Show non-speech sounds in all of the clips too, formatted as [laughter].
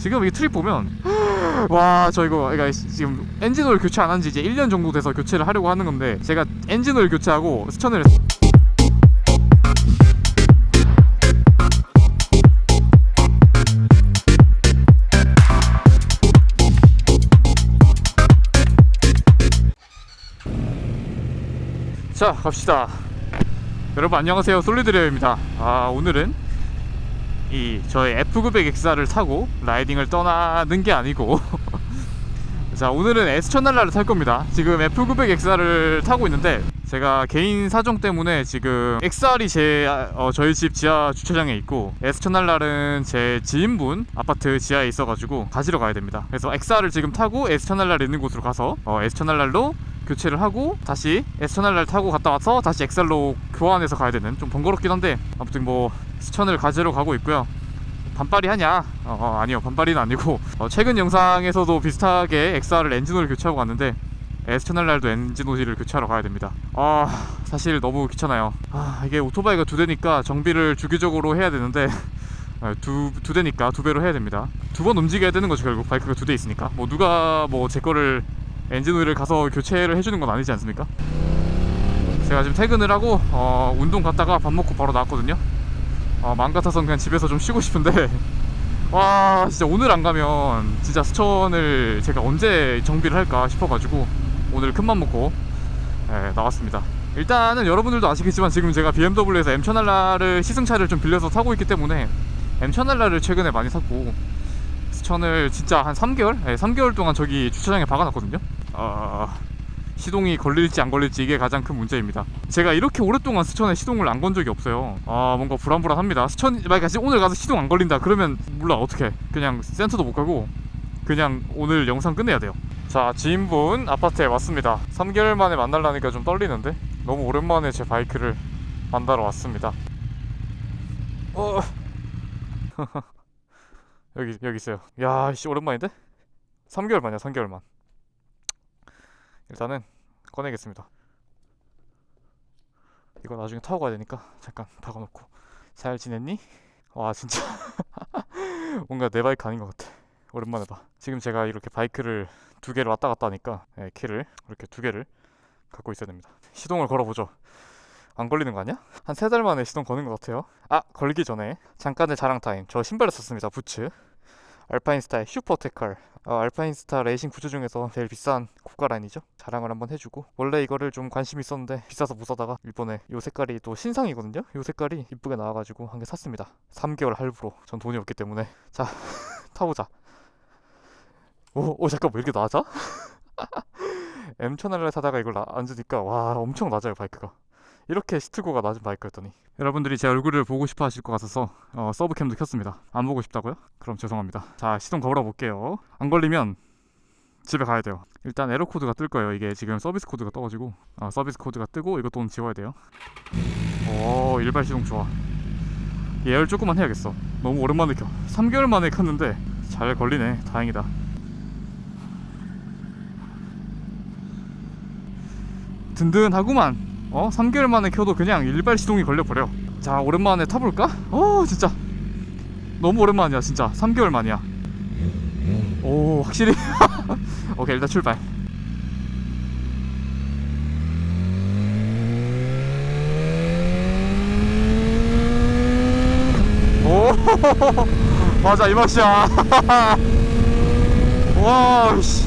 지금 이 트립 보면 [gasps] 와 저 이거 그러니까 지금 엔진오일 교체 안 한 지 이제 1년 정도 돼서 교체를 하려고 하는 건데 제가 엔진오일 교체하고 스천을 자 갑시다. 여러분 안녕하세요. 솔리드레어입니다. 아 오늘은 이 저의 F900XR을 타고 라이딩을 떠나는 게 아니고. [laughs] 자 오늘은 S1000R를 탈 겁니다. 지금 F900XR을 타고 있는데 제가 개인 사정 때문에 지금 XR이 제 어, 저희 집 지하 주차장에 있고 S1000R은 제 지인분 아파트 지하에 있어가지고 가지러 가야 됩니다. 그래서 XR을 지금 타고 S1000R 있는 곳으로 가서 어, S1000R로 교체를 하고 다시 S1000R 타고 갔다 와서 다시 XR로 교환해서 가야 되는 좀 번거롭긴 한데 아무튼 뭐 S1000을 가지러 가고 있고요. 반발이 하냐? 어, 어, 아니요. 반발이는 아니고. 어, 최근 영상에서도 비슷하게 XR을 엔진오일 교체하고 갔는데 S1000R도 엔진오일을 교체하러 가야 됩니다. 아 사실 너무 귀찮아요. 아 이게 오토바이가 두 대니까 정비를 주기적으로 해야 되는데 [laughs] 아, 두, 두 대니까 두 배로 해야 됩니다. 두 번 움직여야 되는 거죠 결국. 바이크가 두 대 있으니까. 뭐 누가 뭐 제 거를 엔진 오일을 가서 교체를 해주는 건 아니지 않습니까? 제가 지금 퇴근을 하고 어, 운동 갔다가 밥 먹고 바로 나왔거든요 어, 마음 같아서 그냥 집에서 좀 쉬고 싶은데 [laughs] 와 진짜 오늘 안 가면 진짜 수천을 제가 언제 정비를 할까 싶어가지고 오늘 큰맘 먹고 예, 나왔습니다 일단은 여러분들도 아시겠지만 지금 제가 BMW에서 M1000R을 시승차를 좀 빌려서 타고 있기 때문에 M1000R을 최근에 많이 샀고 수천을 진짜 한 3개월? 네, 3개월 동안 저기 주차장에 박아놨거든요 어, 시동이 걸릴지 안 걸릴지 이게 가장 큰 문제입니다. 제가 이렇게 오랫동안 스천에 시동을 안 건 적이 없어요. 아 뭔가 불안불안합니다. 스천 만약에 오늘 가서 시동 안 걸린다 그러면 몰라 어떻게 그냥 센터도 못 가고 그냥 오늘 영상 끝내야 돼요. 자 지인분 아파트에 왔습니다. 3개월 만에 만나려니까 좀 떨리는데 너무 오랜만에 제 바이크를 만나러 왔습니다. 어 [laughs] 여기 여기 있어요. 야씨 오랜만인데? 3개월 만이야 3개월 만. 일단은 꺼내겠습니다. 이거 나중에 타고 가야 되니까 잠깐 박아놓고 잘 지냈니? 와 진짜 [laughs] 뭔가 내 바이크 아닌 것 같아. 오랜만에 봐. 지금 제가 이렇게 바이크를 두 개를 왔다 갔다 하니까 네, 키를 이렇게 두 개를 갖고 있어야 됩니다. 시동을 걸어보죠. 안 걸리는 거 아니야? 한 세 달 만에 시동 거는 것 같아요. 아 걸기 전에 잠깐의 자랑 타임. 저 신발을 썼습니다. 부츠. 알파인스타의 슈퍼테컬. 어, 알파인스타 레이싱 부츠 중에서 제일 비싼 고가 라인이죠. 자랑을 한번 해주고. 원래 이거를 좀 관심 있었는데 비싸서 못 사다가 이번에 이 색깔이 또 신상이거든요. 이 색깔이 이쁘게 나와가지고 한 개 샀습니다. 3개월 할부로. 전 돈이 없기 때문에. 자 [laughs] 타보자. 오, 오 잠깐 왜 이렇게 낮아? [laughs] M1000R을 사다가 이걸 나- 앉으니까 와 엄청 낮아요 바이크가 이렇게 시트고가 낮은 바이크였더니. 여러분들이 제 얼굴을 보고 싶어 하실 것 같아서 어, 서브캠도 켰습니다. 안 보고 싶다고요? 그럼 죄송합니다. 자 시동 걸어 볼게요. 안 걸리면 집에 가야 돼요. 일단 에러 코드가 뜰 거예요. 이게 지금 서비스 코드가 떠가지고. 어, 서비스 코드가 뜨고 이것도 지워야 돼요. 오 일발 시동 좋아. 예열 조금만 해야겠어. 너무 오랜만에 켜. 3개월 만에 켰는데 잘 걸리네. 다행이다. 든든하구만 어? 3개월 만에 켜도 그냥 일발 시동이 걸려버려. 자 오랜만에 타볼까? 어 진짜. 너무 오랜만이야 진짜. 3개월 만이야. 오 확실히. [laughs] 오케이 일단 출발. 오 [laughs] 맞아 이 맛이야. [laughs] 와 씨.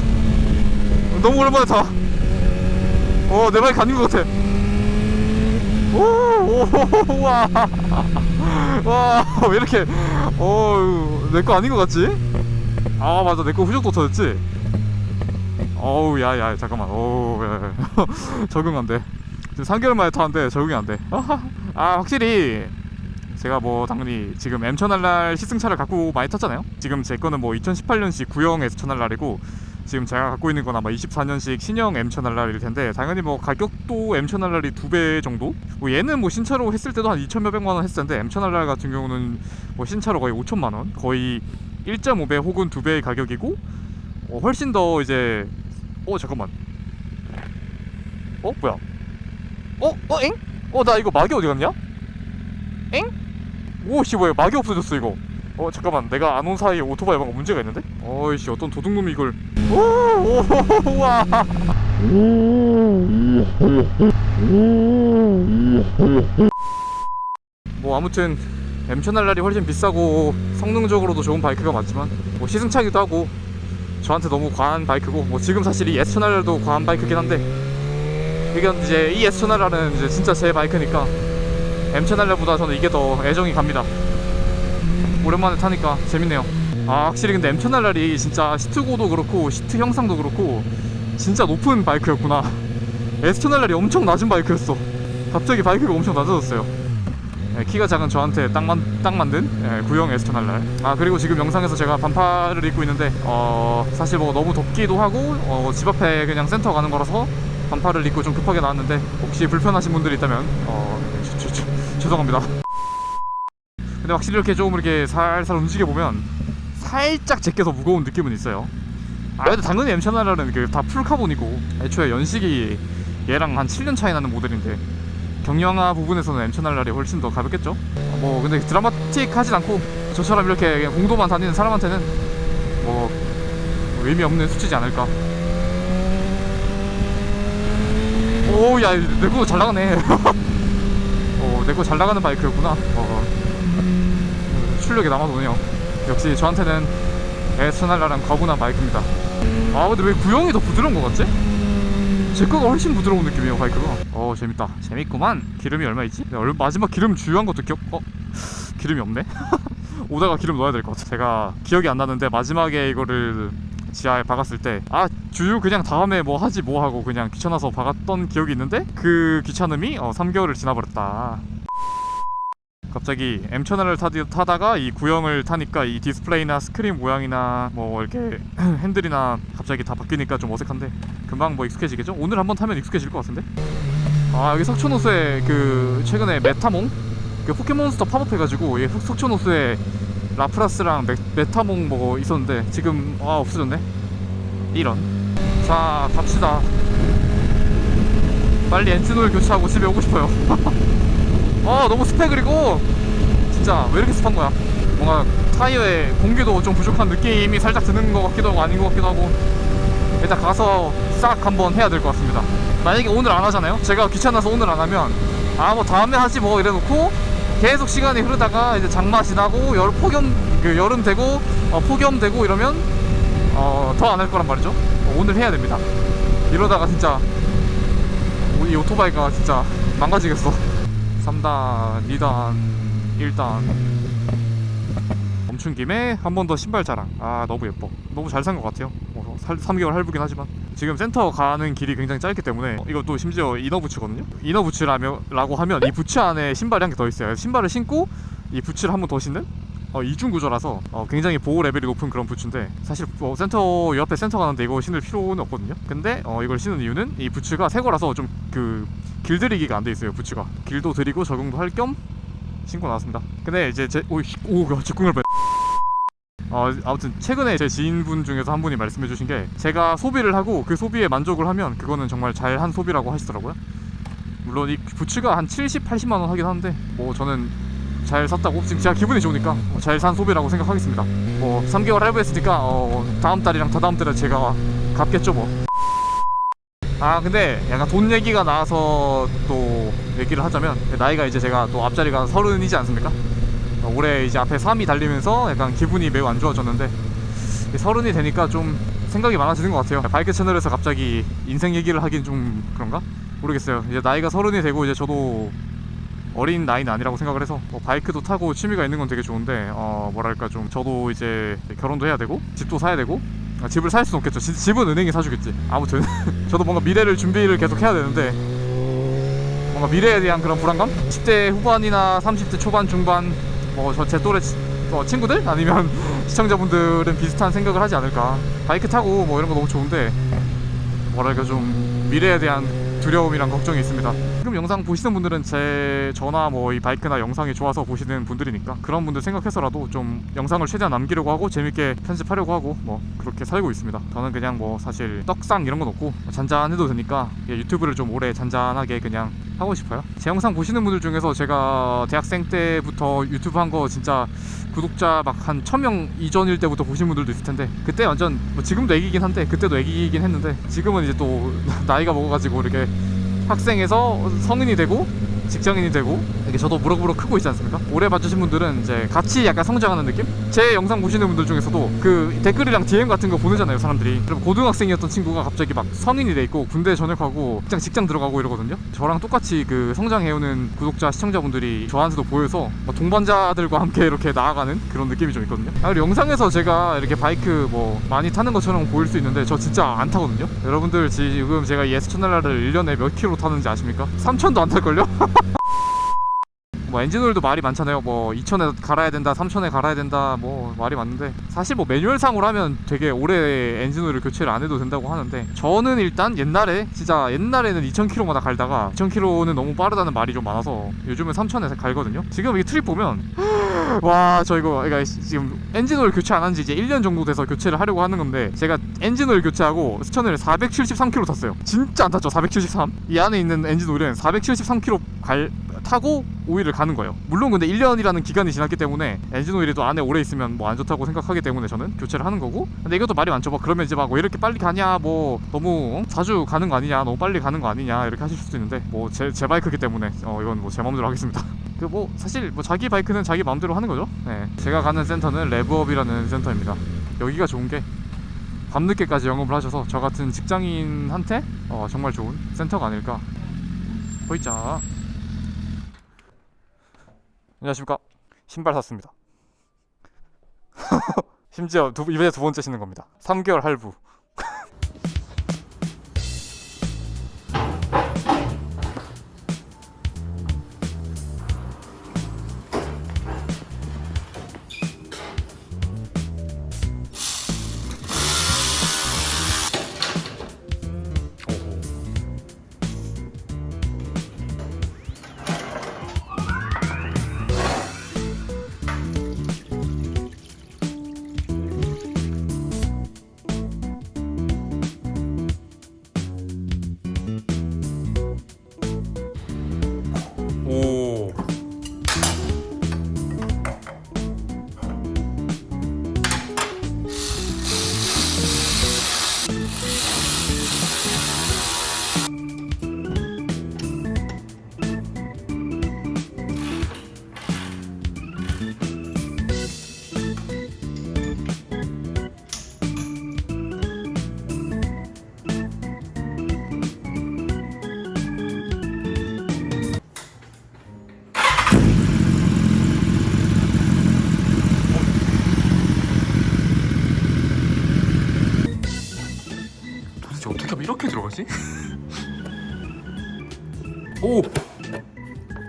너무 오랜만에 타. 어, 내 발이 가는 것 같아. 오, 오, 와. 와, 왜 이렇게, 어, 내 거 아닌 것 같지? 아, 맞아. 내 거 후적 도 터졌지? 어우, 야, 야, 잠깐만. 오, 야, 야. [laughs] 적응 안 돼. 지금 3개월 만에 타는데 적응이 안 돼. [laughs] 아, 확실히. 제가 뭐 당연히 지금 M1000R 시승차를 갖고 많이 탔잖아요. 지금 제 거는 뭐 2018년식 구형 S1000R이고 지금 제가 갖고 있는 건 아마 24년식 신형 M1000R일 텐데 당연히 뭐 가격도 M1000R이 두배 정도? 뭐 얘는 뭐 신차로 했을 때도 한 2,몇백만 원 했을 텐데 M1000R 같은 경우는 뭐 신차로 거의 5천만 원, 거의 1.5배 혹은 두 배의 가격이고 어, 훨씬 더 이제 어 잠깐만 어 뭐야? 어? 어? 엥? 어 나 이거 막이 어디 갔냐? 엥? 오씨 뭐야 막이 없어졌어 이거 어 잠깐만. 내가 안 온 사이에 오토바이 뭔가 문제가 있는데? 어이씨 어떤 도둑놈이 이걸. 오 우와. 뭐 아무튼 엠천알날이 훨씬 비싸고 성능적으로도 좋은 바이크가 맞지만 뭐 시승차기도 하고 저한테 너무 과한 바이크고 뭐 지금 사실 이 S1000R도 과한 바이크긴 한데 이건 이제 이 S1000R은 이제 진짜 제 바이크니까 M1000R보다 저는 이게 더 애정이 갑니다 오랜만에 타니까 재밌네요. 아 확실히 근데 M1000R이 진짜 시트고도 그렇고 시트 형상도 그렇고 진짜 높은 바이크였구나. S1000R이 엄청 낮은 바이크였어. 갑자기 바이크가 엄청 낮아졌어요. 예, 키가 작은 저한테 딱, 만, 딱 만든 예, 구형 에스턴할날. 아 그리고 지금 영상에서 제가 반팔을 입고 있는데 어 사실 뭐 너무 덥기도 하고 어, 집 앞에 그냥 센터 가는 거라서 반팔을 입고 좀 급하게 나왔는데 혹시 불편하신 분들이 있다면 어 저, 죄송합니다 근데 확실히 이렇게 좀 이렇게 살살 움직여 보면 살짝 제껴서 무거운 느낌은 있어요. 아 근데 당연히 M1000R은 그다 풀카본이고 애초에 연식이 얘랑 한 7년 차이 나는 모델인데 경량화 부분에서는 M1000R이 훨씬 더 가볍겠죠? 어, 뭐 근데 드라마틱하진 않고 저처럼 이렇게 공도만 다니는 사람한테는 뭐, 뭐 의미 없는 수치지 않을까? 오야 내거 잘 나가네. [laughs] 어, 내거 잘 나가는 바이크였구나. 어, 출력이 남아도네요 역시 저한테는 S1000R랑 과분한 바이크입니다 아 근데 왜 구형이 더 부드러운 것 같지? 제 거가 훨씬 부드러운 느낌이에요 바이크가 어 재밌다 재밌구만 기름이 얼마 있지? 네, 얼- 마지막 기름 주유한 것도 기억.. 어? 기름이 없네? [laughs] 오다가 기름 넣어야 될 것 같아 제가 기억이 안 나는데 마지막에 이거를 지하에 박았을 때 아 주유 그냥 다음에 뭐 하지 뭐 하고 그냥 귀찮아서 박았던 기억이 있는데 그 귀찮음이 어, 3개월을 지나버렸다 갑자기 M1000R을 타디, 타다가 이 구형을 타니까 이 디스플레이나 스크린 모양이나 뭐 이렇게 [clears throat] 핸들이나 갑자기 다 바뀌니까 좀 어색한데 금방 뭐 익숙해지겠죠? 오늘 한번 타면 익숙해질 것 같은데? 아 여기 석촌호수에 그 최근에 메타몽? 그 포켓몬스터 팝업해가지고 이 석- 석촌호수에 라프라스랑 메, 메타몽 뭐 있었는데 지금 아 없어졌네. 이런. 자 갑시다. 빨리 엔진오일 교체하고 집에 오고 싶어요 [laughs] 어 너무 습해 그리고. 진짜 왜 이렇게 습한 거야? 뭔가 타이어에 공기도 좀 부족한 느낌이 살짝 드는 것 같기도 하고 아닌 것 같기도 하고. 일단 가서 싹 한번 해야 될 것 같습니다. 만약에 오늘 안 하잖아요? 제가 귀찮아서 오늘 안 하면. 아 뭐 다음에 하지 뭐 이래 놓고 계속 시간이 흐르다가 이제 장마 지나고 여 폭염 그 여름 되고 어, 폭염 되고 이러면 어, 더 안 할 거란 말이죠. 어, 오늘 해야 됩니다. 이러다가 진짜 이 오토바이가 진짜 망가지겠어 3단, 2단, 1단. 멈춘 김에 한 번 더 신발 자랑. 아 너무 예뻐. 너무 잘 산 것 같아요. 뭐, 3개월 할부긴 하지만. 지금 센터 가는 길이 굉장히 짧기 때문에 어, 이것도 심지어 이너 부츠거든요? 이너 부츠라고 하면 이 부츠 안에 신발이 한 개 더 있어요. 신발을 신고 이 부츠를 한 번 더 신는? 어, 이중 구조라서 어, 굉장히 보호 레벨이 높은 그런 부츠인데 사실 뭐 센터 옆에 센터 가는데 이거 신을 필요는 없거든요? 근데 어, 이걸 신는 이유는 이 부츠가 새 거라서 좀 그 길들이기가 안 돼 있어요 부츠가. 길도 들이고 적용도 할 겸 신고 나왔습니다. 근데 이제 제 오이 오가 직궁을 뻔 어, 아무튼 최근에 제 지인분 중에서 한 분이 말씀해 주신 게 제가 소비를 하고 그 소비에 만족을 하면 그거는 정말 잘한 소비라고 하시더라고요. 물론 이 부츠가 한 70, 80만 원 하긴 하는데 뭐 저는 잘 샀다고 지금 제가 기분이 좋으니까 잘 산 소비라고 생각하겠습니다. 뭐 3개월 할부했으니까 어, 다음 달이랑 다다음 달에 제가 갚겠죠 뭐 아 근데 약간 돈 얘기가 나와서 또 얘기를 하자면 나이가 이제 제가 또 앞자리가 서른이지 않습니까? 어, 올해 이제 앞에 3이 달리면서 약간 기분이 매우 안 좋아졌는데 이 서른이 되니까 좀 생각이 많아지는 것 같아요 바이크 채널에서 갑자기 인생 얘기를 하긴 좀 그런가? 모르겠어요 이제 나이가 서른이 되고 이제 저도 어린 나이는 아니라고 생각을 해서 뭐 바이크도 타고 취미가 있는 건 되게 좋은데 어 뭐랄까 좀 저도 이제 결혼도 해야 되고 집도 사야 되고 아, 집을 살 수는 없겠죠 지- 집은 은행이 사주겠지 아무튼 [laughs] 저도 뭔가 미래를 준비를 계속 해야 되는데 뭔가 미래에 대한 그런 불안감? 10대 후반이나 30대 초반 중반 뭐 저 제 또래 치- 어, 친구들 아니면 [laughs] 시청자분들은 비슷한 생각을 하지 않을까 바이크 타고 뭐 이런 거 너무 좋은데 뭐랄까 좀 미래에 대한 두려움이랑 걱정이 있습니다. 지금 영상 보시는 분들은 제 저나 뭐 이 바이크나 영상이 좋아서 보시는 분들이니까 그런 분들 생각해서라도 좀 영상을 최대한 남기려고 하고 재밌게 편집하려고 하고 뭐 그렇게 살고 있습니다. 저는 그냥 뭐 사실 떡상 이런 건 없고 잔잔해도 되니까 예, 유튜브를 좀 오래 잔잔하게 그냥 하고 싶어요. 제 영상 보시는 분들 중에서 제가 대학생 때부터 유튜브 한 거 진짜 구독자 막 한 1000명 이전일 때부터 보신 분들도 있을 텐데 그때 완전 뭐 지금도 애기긴 한데 그때도 애기긴 했는데 지금은 이제 또 [laughs] 나이가 먹어가지고 이렇게 학생에서 성인이 되고 직장인이 되고 이렇게 저도 무럭무럭 크고 있지 않습니까? 오래 봐주신 분들은 이제 같이 약간 성장하는 느낌? 제 영상 보시는 분들 중에서도 그 댓글이랑 DM 같은 거 보내잖아요 사람들이 그럼 고등학생이었던 친구가 갑자기 막 성인이 돼 있고 군대 전역하고 직장 직장 들어가고 이러거든요 저랑 똑같이 그 성장해오는 구독자 시청자분들이 저한테도 보여서 막 동반자들과 함께 이렇게 나아가는 그런 느낌이 좀 있거든요 아, 그리고 영상에서 제가 이렇게 바이크 뭐 많이 타는 것처럼 보일 수 있는데 저 진짜 안 타거든요 여러분들 지금 제가 이 S1000R를 1년에 몇 킬로 타는지 아십니까? 3000도 안 탈걸요? [laughs] 뭐 엔진오일도 말이 많잖아요. 뭐 2천에 갈아야 된다, 3천에 갈아야 된다, 뭐 말이 많은데 사실 뭐 매뉴얼상으로 하면 되게 오래 엔진오일을 교체를 안 해도 된다고 하는데 저는 일단 옛날에 진짜 옛날에는 2,000km마다 갈다가 2,000km는 너무 빠르다는 말이 좀 많아서 요즘은 3천에 갈거든요. 지금 이 트립 보면 [gasps] 와 저 이거 그러니까 지금 엔진오일 교체 안 한 지 이제 1년 정도 돼서 교체를 하려고 하는 건데 제가 엔진오일 교체하고 스천을 473km 탔어요. 진짜 안 탔죠. 473. 이 안에 있는 엔진오일은 473km 갈 타고 오일을 가는 거예요. 물론 근데 1년이라는 기간이 지났기 때문에 엔진 오일이 또 안에 오래 있으면 뭐 안 좋다고 생각하기 때문에 저는 교체를 하는 거고. 근데 이것도 말이 많죠. 막 그러면 이제 막 왜 이렇게 빨리 가냐, 뭐 너무 자주 가는 거 아니냐, 너무 빨리 가는 거 아니냐 이렇게 하실 수도 있는데 뭐제제 바이크기 때문에 어 이건 뭐 제 마음대로 하겠습니다. [laughs] 그 뭐 사실 뭐 자기 바이크는 자기 마음대로 하는 거죠. 네. 제가 가는 센터는 레브업이라는 센터입니다. 여기가 좋은 게 밤늦게까지 영업을 하셔서 저 같은 직장인한테 어, 정말 좋은 센터가 아닐까. 보이자. 안녕하십니까. 신발 샀습니다. [laughs] 심지어 두, 이번에 두 번째 신는 겁니다. 3개월 할부 들어가지? [laughs] 오!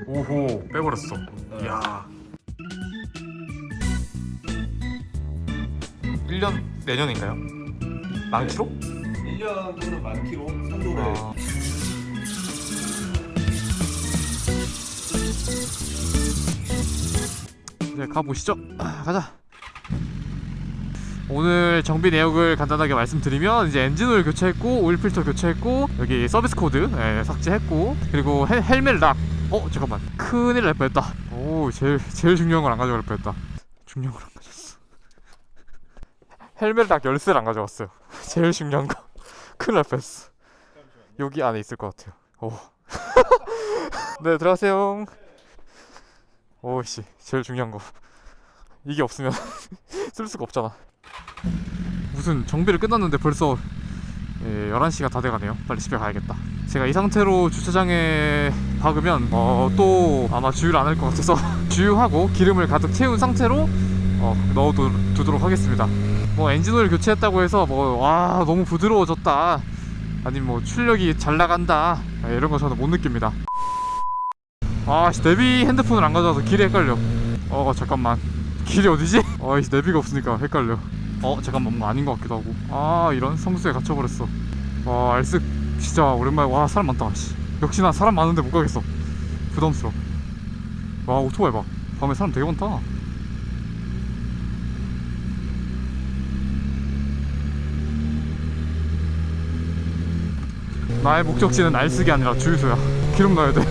오호 빼버렸어 이야 1년 내년인가요? 만 킬로? 1년 또는 만 킬로 선도를 아. 이제 가보시죠 아, 가자 오늘 정비 내역을 간단하게 말씀드리면 이제 엔진오일 교체했고 오일 필터 교체했고 여기 서비스 코드 예, 삭제했고 그리고 헬, 헬멧 락. 어? 잠깐만. 큰일 날 뻔했다. 오 제일 제일 중요한 걸 안 가져갈 뻔했다. 중요한 걸 안 가져왔어. 헬멧 락 열쇠를 안 가져왔어요. [laughs] 제일 중요한 거. 큰일 날 뻔했어. 여기 안에 있을 것 같아요. 오. [laughs] 네 들어가세요. 오씨. 제일 중요한 거. 이게 없으면 [laughs] 쓸 수가 없잖아 무슨 정비를 끝났는데 벌써 예, 11시가 다 돼가네요. 빨리 집에 가야겠다. 제가 이 상태로 주차장에 박으면 어, 또 아마 주유를 안 할 것 같아서 [laughs] 주유하고 기름을 가득 채운 상태로 어, 넣어두도록 하겠습니다. 뭐 엔진오일 교체했다고 해서 뭐 와 너무 부드러워졌다. 아니면 뭐 출력이 잘 나간다. 예, 이런 거 저는 못 느낍니다. 아씨 내비 핸드폰을 안 가져와서 길이 헷갈려. 어 잠깐만. 길이 어디지? 어이 내비가 없으니까 헷갈려 어 잠깐만 뭐 아닌 것 같기도 하고. 아 이런 성수에 갇혀버렸어. 와 알쓱 진짜 오랜만에 와 사람 많다 씨. 역시나 사람 많은데 못 가겠어. 부담스러워. 와 오토바이 봐. 밤에 사람 되게 많다. 나의 목적지는 알쓰기 아니라 주유소야. 기름 넣어야 돼.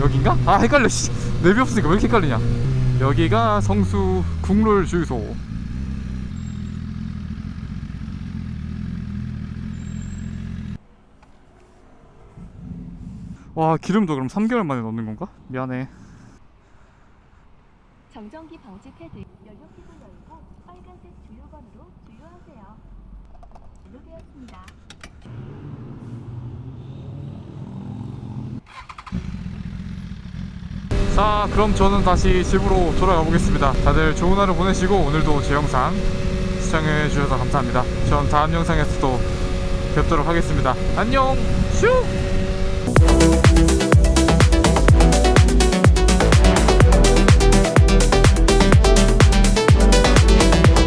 여긴가? 아 헷갈려 씨. 내비 없으니까 왜 이렇게 헷갈리냐. 여기가 성수 국룰 주유소 와 기름도 그럼 3개월 만에 넣는 건가? 미안해 정전기 방지 패드 연료키를 열고 빨간색 주유건으로 주유하세요. 완료되었습니다. 자 그럼 저는 다시 집으로 돌아가 보겠습니다 다들 좋은 하루 보내시고 오늘도 제 영상 시청해 주셔서 감사합니다 전 다음 영상에서도 뵙도록 하겠습니다 안녕 슈